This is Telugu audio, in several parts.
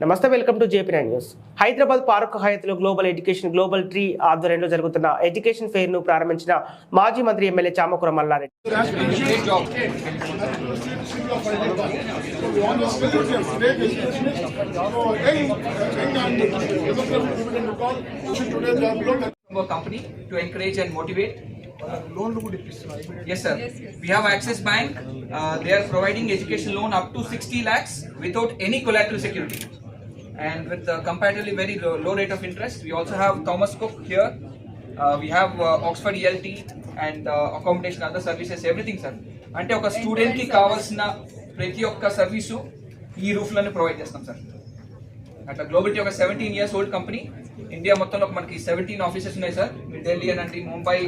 నమస్తే welcome to JP nine news. Hyderabad park హయాత్లో global education global tree ఆధ్వర్యంలో జరుగుతున్న ఎడ్యుకేషన్ ఫెయిర్ను ప్రారంభించిన మాజీ మంత్రి MLA Chamakura Mallareddy. Education loan up to sixty lakhs without any security And with uh, comparatively very low, low rate of interest. We also have Thomas Cook here. Uh, we have uh, Oxford ELT and uh, accommodation, other services, everything, sir. అంటే ఒక స్టూడెంట్కి కావాల్సిన ప్రతి ఒక్క సర్వీసు ఈ రూఫ్లోనే ప్రొవైడ్ చేస్తాం సార్ అట్లా గ్లోబల్ ఒక seventeen years old company India మొత్తంలో మనకి సెవెంటీన్ ఆఫీసెస్ ఉన్నాయి సార్ మీ ఢిల్లీ అనండి Mumbai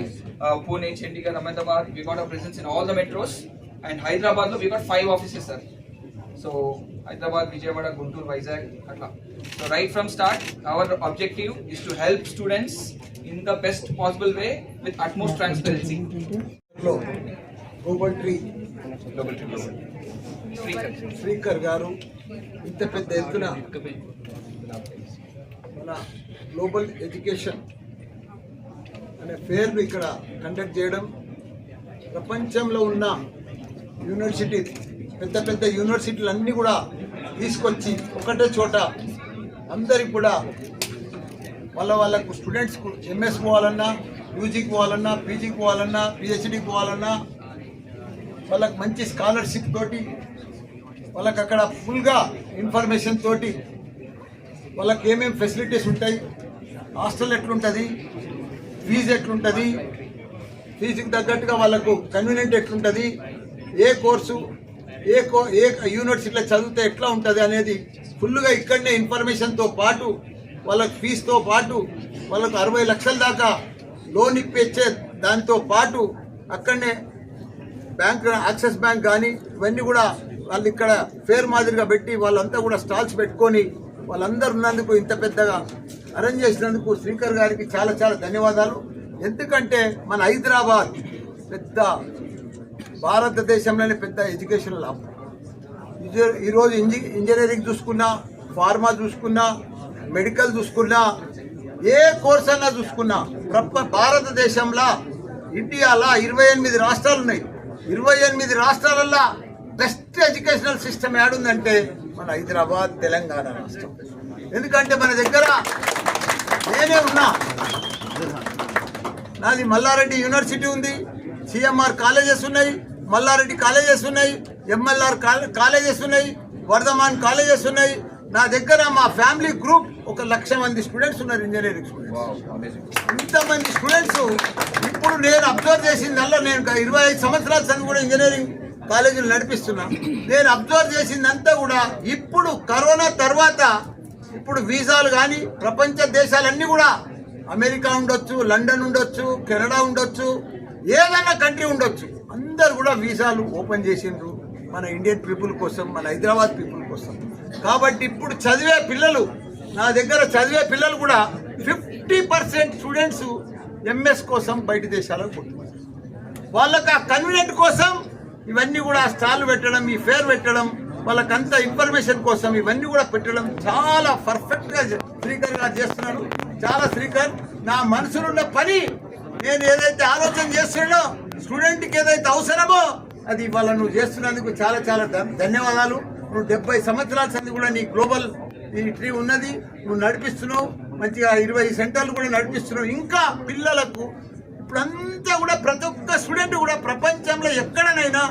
Pune Chandigarh Ahmedabad we got presence in all the metros and హైదరాబాద్లో we got five offices sir so Hyderabad Vijayawada Guntur Vizag అట్లా. So right from start our objective is to help students in the best possible way with utmost transparency లో గూగుల్ ట్రీ శ్రీకర్ గారు ఇంత పెద్ద ఎత్తున మన గ్లోబల్ ఎడ్యుకేషన్ అనే ఫేర్ను ఇక్కడ కండక్ట్ చేయడం ప్రపంచంలో ఉన్న యూనివర్సిటీ పెద్ద పెద్ద యూనివర్సిటీలు అన్నీ కూడా తీసుకొచ్చి ఒకటే చోట అందరికి కూడా వాళ్ళ వాళ్ళకు స్టూడెంట్స్కు ఎంఎస్ పోవాలన్నా యూజీకి పోవాలన్నా పీజీకి పోవాలన్నా పిహెచ్డీకి పోవాలన్నా వాళ్ళకి మంచి స్కాలర్షిప్ తోటి వాళ్ళకి అక్కడ ఫుల్గా ఇన్ఫర్మేషన్ తోటి వాళ్ళకి ఏమేమి ఫెసిలిటీస్ ఉంటాయి హాస్టల్ ఎట్లుంటుంది ఫీజు ఎట్లుంటుంది ఫీజుకి తగ్గట్టుగా వాళ్ళకు కన్వీనియంట్ ఎట్లుంటుంది ఏ కోర్సు ఏ ఏ యూనివర్సిటీలో చదివితే ఎట్లా ఉంటుంది అనేది ఫుల్గా ఇక్కడనే ఇన్ఫర్మేషన్తో పాటు వాళ్ళకి ఫీజుతో పాటు వాళ్ళకు అరవై లక్షల దాకా లోన్ ఇప్పించే దాంతో పాటు అక్కడనే బ్యాంక్ యాక్సిస్ బ్యాంక్ కానీ ఇవన్నీ కూడా వాళ్ళు ఇక్కడ ఫేర్ మాదిరిగా పెట్టి వాళ్ళంతా కూడా స్టాల్స్ పెట్టుకొని వాళ్ళందరూ ఉన్నందుకు ఇంత పెద్దగా అరేంజ్ చేసినందుకు శ్రీకర్ గారికి చాలా చాలా ధన్యవాదాలు. ఎందుకంటే మన హైదరాబాద్ పెద్ద భారతదేశంలోనే పెద్ద ఎడ్యుకేషన్ లాభం ఈరోజు ఇంజి ఇంజనీరింగ్ చూసుకున్నా ఫార్మా చూసుకున్నా మెడికల్ చూసుకున్నా ఏ కోర్స్ అన్నా చూసుకున్నా ప్రప భారతదేశంలో ఇండియాలో ఇరవై ఎనిమిది రాష్ట్రాలు ఉన్నాయి. ఇరవై ఎనిమిది రాష్ట్రాలల్లో బెస్ట్ ఎడ్యుకేషనల్ సిస్టమ్ ఏడుందంటే మన హైదరాబాద్ తెలంగాణ రాష్ట్రం. ఎందుకంటే మన దగ్గర నేనే ఉన్నా. నాది మల్లారెడ్డి యూనివర్సిటీ ఉంది. సిఎంఆర్ కాలేజెస్ ఉన్నాయి మల్లారెడ్డి కాలేజెస్ ఉన్నాయి ఎంఎల్ఆర్ కాలేజెస్ ఉన్నాయి వర్ధమాన్ కాలేజెస్ ఉన్నాయి. నా దగ్గర మా ఫ్యామిలీ గ్రూప్ ఒక లక్ష మంది స్టూడెంట్స్ ఉన్నారు ఇంజనీరింగ్ స్టూడెంట్స్. ఇంతమంది స్టూడెంట్స్ ఇప్పుడు నేను అబ్జర్వ్ చేసిందల్లా నేను ఇరవై ఐదు సంవత్సరాల సంది కూడా ఇంజనీరింగ్ కాలేజీలు నడిపిస్తున్నా. నేను అబ్జర్వ్ చేసిందంతా కూడా ఇప్పుడు కరోనా తర్వాత ఇప్పుడు వీసాలు కానీ ప్రపంచ దేశాలన్నీ కూడా అమెరికా ఉండొచ్చు లండన్ ఉండొచ్చు కెనడా ఉండొచ్చు ఏదైనా కంట్రీ ఉండొచ్చు. అందరు కూడా వీసాలు ఓపెన్ చేసిండ్రు మన ఇండియన్ పీపుల్ కోసం మన హైదరాబాద్ పీపుల్ కోసం. కాబట్టి ఇప్పుడు చదివే పిల్లలు నా దగ్గర చదివే పిల్లలు కూడా ఫిఫ్టీ పర్సెంట్ స్టూడెంట్స్ ఎంఎస్ కోసం బయట దేశాలకు పోతున్నారు వాళ్ళకి ఆ కన్వీనియంట్ కోసం ఇవన్నీ కూడా స్టాల్ పెట్టడం ఈ ఫేర్ పెట్టడం వాళ్ళకంతా ఇన్ఫర్మేషన్ కోసం ఇవన్నీ కూడా పెట్టడం చాలా పర్ఫెక్ట్గా శ్రీకర్ గారు చేస్తున్నాడు చాలా శ్రీకర్ నా మనసులో ఉన్న పని నేను ఏదైతే ఆలోచన చేస్తున్నానో స్టూడెంట్కి ఏదైతే అవసరమో అది ఇవాళ నువ్వు చేస్తున్నందుకు చాలా చాలా ధన్యవాదాలు. నువ్వు డెబ్బై సంవత్సరాల సంది కూడా నీ గ్లోబల్ ఈ ట్రీ ఉన్నది. నువ్వు నడిపిస్తున్నావు. మంచిగా ఇరవై సెంటర్లు కూడా నడిపిస్తున్నావు. ఇంకా పిల్లలకు ఇప్పుడంతా కూడా ప్రతి ఒక్క స్టూడెంట్ కూడా ప్రపంచంలో ఎక్కడనైనా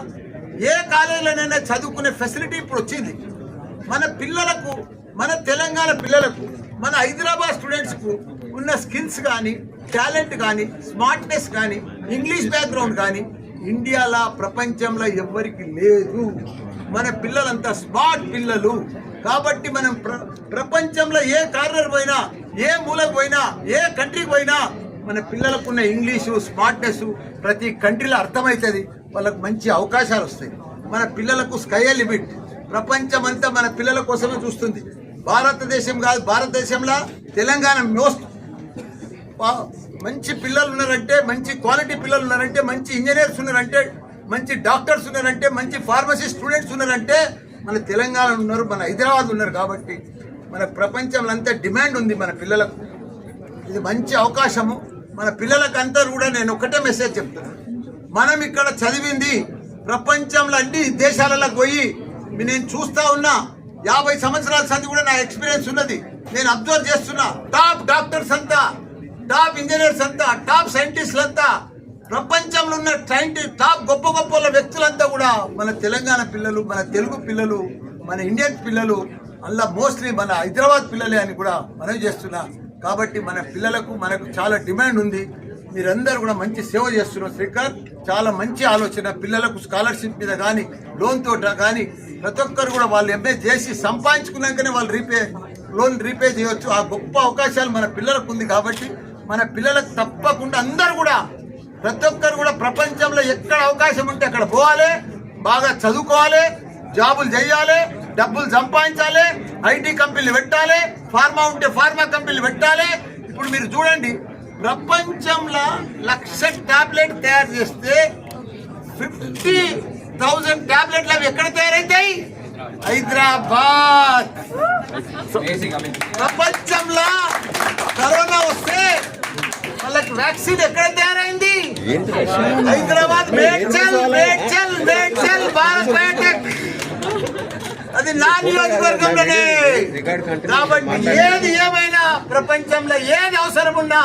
ఏ కాలేజీలోనైనా చదువుకునే ఫెసిలిటీ ఇప్పుడు వచ్చింది. మన పిల్లలకు మన తెలంగాణ పిల్లలకు మన హైదరాబాద్ స్టూడెంట్స్కు ఉన్న స్కిల్స్ కానీ టాలెంట్ కానీ స్మార్ట్నెస్ కానీ ఇంగ్లీష్ బ్యాక్గ్రౌండ్ కానీ ఇండియాలో ప్రపంచంలో ఎవ్వరికి లేదు. మన పిల్లలంతా స్మార్ట్ పిల్లలు. కాబట్టి మనం ప్ర ప్రపంచంలో ఏ కార్నర్ పోయినా ఏ మూలకు పోయినా ఏ కంట్రీకి పోయినా మన పిల్లలకు ఉన్న ఇంగ్లీషు స్మార్ట్నెస్ ప్రతి కంట్రీలో అర్థమవుతుంది. వాళ్ళకు మంచి అవకాశాలు వస్తాయి. మన పిల్లలకు స్కై లిమిట్. ప్రపంచం అంతా మన పిల్లల కోసమే చూస్తుంది. భారతదేశం కాదు భారతదేశంలో తెలంగాణ మోస్ట్ మంచి పిల్లలు ఉన్నారంటే మంచి క్వాలిటీ పిల్లలు ఉన్నారంటే మంచి ఇంజనీర్స్ ఉన్నారంటే మంచి డాక్టర్స్ ఉన్నారంటే మంచి ఫార్మసీ స్టూడెంట్స్ ఉన్నారంటే మన తెలంగాణ ఉన్నారు మన హైదరాబాద్ ఉన్నారు కాబట్టి మన ప్రపంచంలో అంతా డిమాండ్ ఉంది మన పిల్లలకు. ఇది మంచి అవకాశము. మన పిల్లలకంతా కూడా నేను ఒకటే మెసేజ్ చెప్తాను మనం ఇక్కడ చదివింది ప్రపంచంలో అన్ని దేశాలలో పోయి నేను చూస్తా ఉన్నా యాభై సంవత్సరాల చదివి కూడా నా ఎక్స్పీరియన్స్ ఉన్నది. నేను అబ్జర్వ్ చేస్తున్నా టాప్ డాక్టర్స్ అంతా టాప్ ఇంజనీర్స్ అంతా టాప్ సైంటిస్టులు అంతా ప్రపంచంలో ఉన్న సైంటిస్ట్ టాప్ గొప్ప గొప్ప వ్యక్తులంతా కూడా మన తెలంగాణ పిల్లలు మన తెలుగు పిల్లలు మన ఇండియన్ పిల్లలు అలా మోస్ట్లీ మన హైదరాబాద్ పిల్లలే అని కూడా మనవి చేస్తున్నా. కాబట్టి మన పిల్లలకు మనకు చాలా డిమాండ్ ఉంది. మీరందరూ కూడా మంచి సేవ చేస్తున్నారు శ్రీకాంత్. చాలా మంచి ఆలోచన. పిల్లలకు స్కాలర్షిప్ మీద కానీ లోన్ తోట కానీ ప్రతి ఒక్కరు కూడా వాళ్ళు ఎంఏ చేసి సంపాదించుకున్నాకనే వాళ్ళు రీపే లోన్ రీపే చేయవచ్చు ఆ గొప్ప అవకాశాలు మన పిల్లలకు ఉంది కాబట్టి మన పిల్లలకు తప్పకుండా అందరూ కూడా ప్రతి ఒక్కరు కూడా ప్రపంచంలో ఎక్కడ అవకాశం ఉంటే అక్కడ పోవాలి బాగా చదువుకోవాలి జాబులు చేయాలి డబ్బులు సంపాదించాలి ఐటీ కంపెనీలు పెట్టాలి ఫార్మా ఉంటే ఫార్మా కంపెనీలు పెట్టాలి. ఇప్పుడు మీరు చూడండి ప్రపంచంలో లక్ష టాబ్లెట్ తయారు చేస్తే ఫిఫ్టీ థౌజండ్ టాబ్లెట్లు అవి ఎక్కడ తయారైతాయి? హైదరాబాద్. ప్రపంచంలో కరోనా వస్తే వాళ్ళకి వ్యాక్సిన్ ఎక్కడ తయారైంది? హైదరాబాద్ మేడ్చల్ మేడ్చల్ మేడ్చల్ భారత్ బయోటెక్. అది నా నియోజకవర్గంలోనే. కాబట్టి ఏది ఏమైనా ప్రపంచంలో ఏది అవసరం ఉన్నా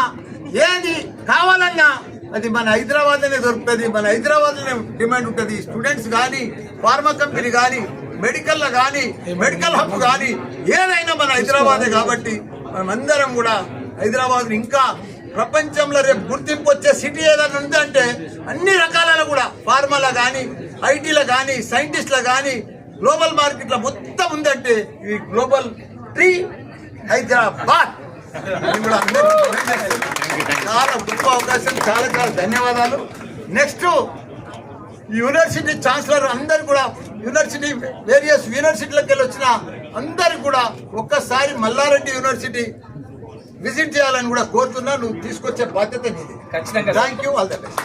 ఏది కావాలన్నా అది మన హైదరాబాద్లోనే దొరుకుతుంది మన హైదరాబాద్లోనే డిమాండ్ ఉంటుంది. స్టూడెంట్స్ కానీ ఫార్మా కంపెనీ కానీ మెడికల్ కానీ మెడికల్ హబ్ కానీ ఏదైనా మన హైదరాబాదే కాబట్టి మనమందరం కూడా హైదరాబాద్ ఇంకా ప్రపంచంలో రేపు గుర్తింపు వచ్చే సిటీ ఏదైనా ఉందంటే అన్ని రకాలలో కూడా ఫార్మాలో కానీ ఐటీలో కానీ సైంటిస్ట్లో కానీ గ్లోబల్ మార్కెట్లో మొత్తం ఉందంటే ఈ గ్లోబల్ ట్రీ హైదరాబాద్. కూడా చాలా గొప్ప అవకాశం చాలా చాలా ధన్యవాదాలు. నెక్స్ట్ యూనివర్సిటీ ఛాన్సలర్ అందరు కూడా యూనివర్సిటీ వేరియస్ యూనివర్సిటీలకు వెళ్ళి వచ్చిన అందరు కూడా ఒక్కసారి మల్లారెడ్డి యూనివర్సిటీ విజిట్ చేయాలని కూడా కోరుతున్నా. నువ్వు తీసుకొచ్చే బాధ్యత నీది. ఖచ్చితంగా. Thank you all the best